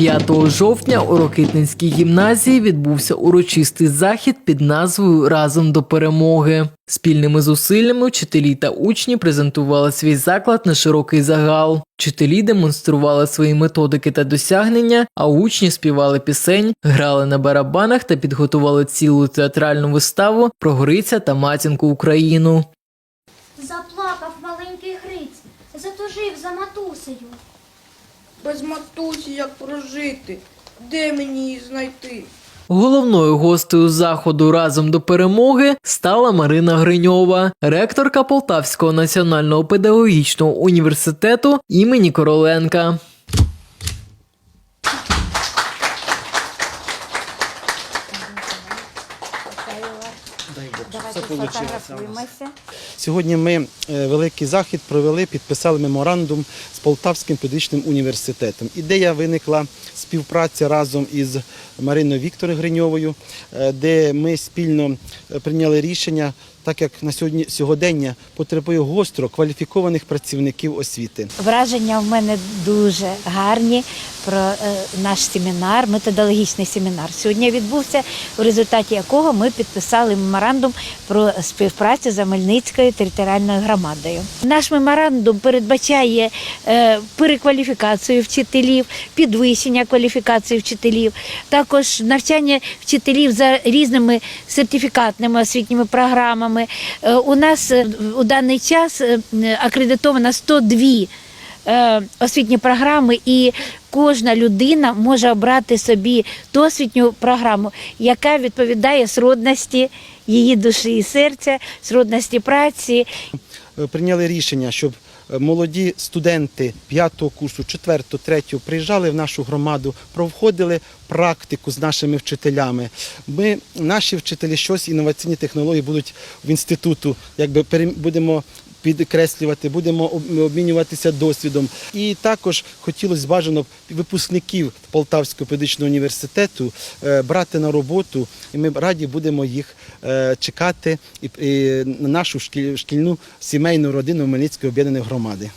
5 жовтня у Рокитненській гімназії відбувся урочистий захід під назвою Разом до перемоги. Спільними зусиллями вчителі та учні презентували свій заклад на широкий загал. Вчителі демонстрували свої методики та досягнення, а учні співали пісень, грали на барабанах та підготували цілу театральну виставу про Гриця та матінку Україну. Заплакав маленький Гриць, затужив за матусею. Без матусі як прожити? Де мені її знайти? Головною гостею заходу разом до перемоги стала Марина Гриньова, ректорка Полтавського національного педагогічного університету імені Короленка. Давайте фотографуємося. Сьогодні ми е, великий захід провели, підписали меморандум з Полтавським педагогічним університетом. Ідея виникла співпраця разом із Мариною Вікторою Гриньовою, е, де ми спільно е, прийняли рішення, так як на сьогодні сьогодення потребує гостро кваліфікованих працівників освіти. Враження в мене дуже гарні про е, наш семінар, методологічний семінар. Сьогодні відбувся, у результаті якого ми підписали меморандум про співпрацю з Амельницькою територіальною громадою. Наш меморандум передбачає е, перекваліфікацію вчителів, підвищення кваліфікації вчителів, також навчання вчителів за різними сертифікатними освітніми програмами. Е, У нас у даний час акредитовано 102 е, освітні програми, і кожна людина може обрати собі ту освітню програму, яка відповідає сродності її душі і серця, сродності праці. Е, Прийняли рішення, щоб е, молоді студенти 5 курсу, 4, 3 приїжджали в нашу громаду, провходили практику з нашими вчителями. Ми, наші вчителі, щось інноваційні технології будуть в інституту, якби будемо підкреслювати, будемо обмінюватися досвідом. І також хотілося бажано випускників Полтавського педагогічного університету е, брати на роботу, і ми раді будемо їх е, чекати на нашу шкільну сімейну родину Хмельницької об'єднаної громади.